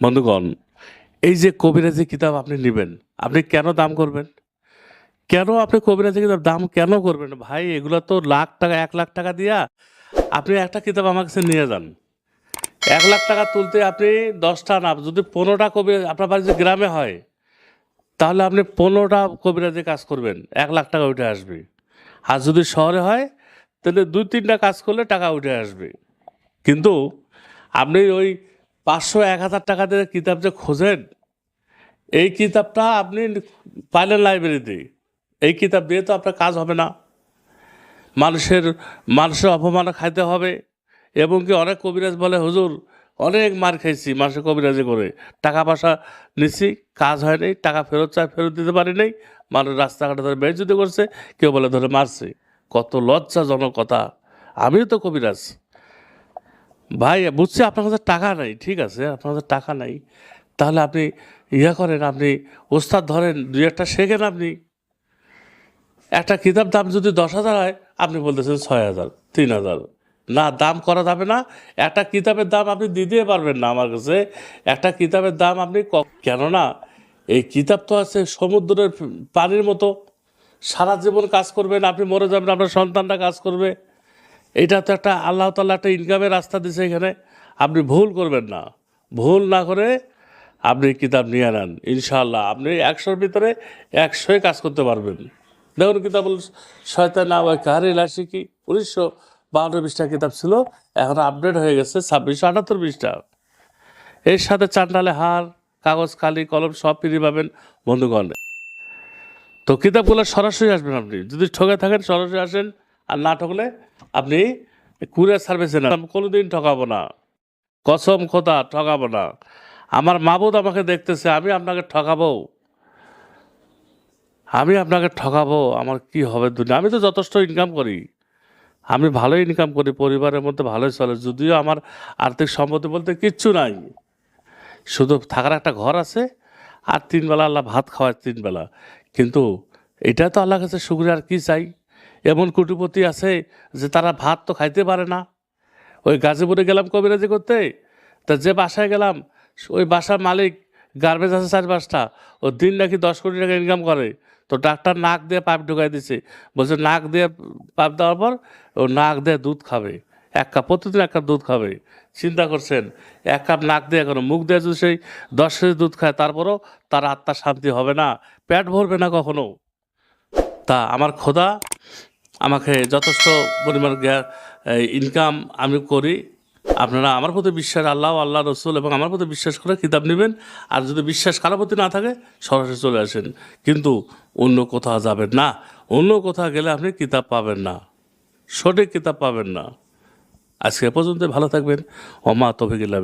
বন্ধুগণ, এই যে কবিরাজি কিতাব আপনি নেবেন, আপনি কেন দাম করবেন? কেন আপনি কবিরাজি কিতাব দাম কেন করবেন? ভাই, এগুলো তো লাখ টাকা, এক লাখ টাকা দিয়া আপনি একটা কিতাব আমার কাছে নিয়ে যান। এক লাখ টাকা তুলতে আপনি দশটা না, যদি পনেরোটা কবি আপনার বাড়ি যে গ্রামে হয়, তাহলে আপনি পনেরোটা কবিরাজি কাজ করবেন, এক লাখ টাকা উঠে আসবে। আর যদি শহরে হয়, তাহলে দুই তিনটা কাজ করলে টাকা উঠে আসবে। কিন্তু আপনি ওই পাঁচশো এক হাজার টাকা দিয়ে কিতাব যে খোঁজেন, এই কিতাবটা আপনি পাইলেন লাইব্রেরিতে এই কিতাব দিয়ে তো আপনার কাজ হবে না। মানুষের মানুষের অপমান খাইতে হবে এবং কি অনেক কবিরাজ বলে, হুজুর, অনেক মার খাইছি মানুষের কবিরাজি করে। টাকা পয়সা নিচ্ছি কাজ হয় নাই, টাকা ফেরত চায় ফেরত দিতে পারি নাই। মানুষ রাস্তাঘাটে ধরে বেজুতি করছে, কেউ বলে ধরে মারছে। কত লজ্জাজনক কথা। আমিও তো কবিরাজ। ভাই, বুঝছি আপনার কাছে টাকা নাই, ঠিক আছে, আপনার কাছে টাকা নাই। তাহলে আপনি ইয়া করেন, আপনি ওস্তাদ ধরেন, দুই একটা শেখেন আপনি। একটা কিতাব দাম যদি দশ হাজার হয়, আপনি বলতেছেন ছয় হাজার, তিন হাজার। না, দাম করা যাবে না। একটা কিতাবের দাম আপনি দিতে পারবেন না আমার কাছে। একটা কিতাবের দাম আপনি কেননা, এই কিতাব তো আছে সমুদ্রের পানির মতো। সারা জীবন কাজ করবেন, আপনি মরে যাবেন, আপনার সন্তানরা কাজ করবে। এটা তো একটা আল্লাহ তাল্লাহ একটা ইনকামের রাস্তা দিছে এখানে। আপনি ভুল করবেন না। ভুল না করে আপনি কিতাব নিয়ে নেন, ইনশাআল্লাহ। আপনি একশোর ভিতরে একশোই কাজ করতে পারবেন। দেখুন কিতাবুল শয়তান ওই কাহারি লাশি কি? উনিশশো বাহান্ন পৃষ্ঠা কিতাব ছিল। এখন আপডেট হয়ে গেছে ছাব্বিশশো আটাত্তর পৃষ্ঠা। এর সাথে চান্ডালে হার, কাগজ, কালি, কলম সব ফিরে পাবেন বন্ধুগণ। তো কিতাবগুলো সরাসরি আসবেন আপনি। যদি ঠকে থাকেন, সরাসরি আসেন। আর না ঠকলে আপনি কুরিয়ার সার্ভিসে না কোনোদিন ঠকাবো না। কসম খোদা, ঠকাবো না। আমার মাবুদ আমাকে দেখতেছে, আমি আপনাকে ঠকাবো। আমি আপনাকে ঠকাবো, আমার কি হবে দুনিয়া? আমি তো যথেষ্ট ইনকাম করি। আমি ভালো ইনকাম করি, পরিবারের মধ্যে ভালোই চলে। যদিও আমার আর্থিক সম্পত্তি বলতে কিচ্ছু নাই। শুধু থাকার একটা ঘর আছে, আর তিনবেলা আল্লাহ ভাত খাওয়ায় তিনবেলা। কিন্তু এটা তো আল্লাহ কাছে শুক্রিয়া, আর কি চাই? এমন কুটিপতি আছে যে তারা ভাত তো খাইতে পারে না। ওই গাজীপুরে গেলাম কবিরাজি করতে, তা যে বাসায় গেলাম, ওই বাসার মালিক গার্বেজ আছে চার পাঁচটা, ও দিন নাকি দশ কোটি টাকা ইনকাম করে। তো ডাক্তার নাক দিয়ে পাইপ ঢুকাই দিছে। বলছে, নাক দিয়ে পাইপ দেওয়ার পর ও নাক দিয়ে দুধ খাবে। এক কাপ, প্রতিদিন এক কাপ দুধ খাবে। চিন্তা করছেন, এক কাপ নাক দিয়ে এখন মুখ দিয়ে যদি সেই দশ কেজি দুধ খায়, তারপরও তার আত্মার শান্তি হবে না, পেট ভরবে না কখনো। তা আমার খোদা আমাকে যথেষ্ট পরিমাণ ইনকাম আমি করি। আপনারা আমার প্রতি বিশ্বাস, আল্লাহ আল্লাহ রসুল এবং আমার প্রতি বিশ্বাস করে কিতাব নেবেন। আর যদি বিশ্বাস কারও প্রতি না থাকে, সরাসরি চলে আসেন। কিন্তু অন্য কোথাও যাবেন না। অন্য কোথাও গেলে আপনি কিতাব পাবেন না। সঠিক কিতাব পাবেন না। আজকে পর্যন্ত ভালো থাকবেন। অমা তফিকিল্লা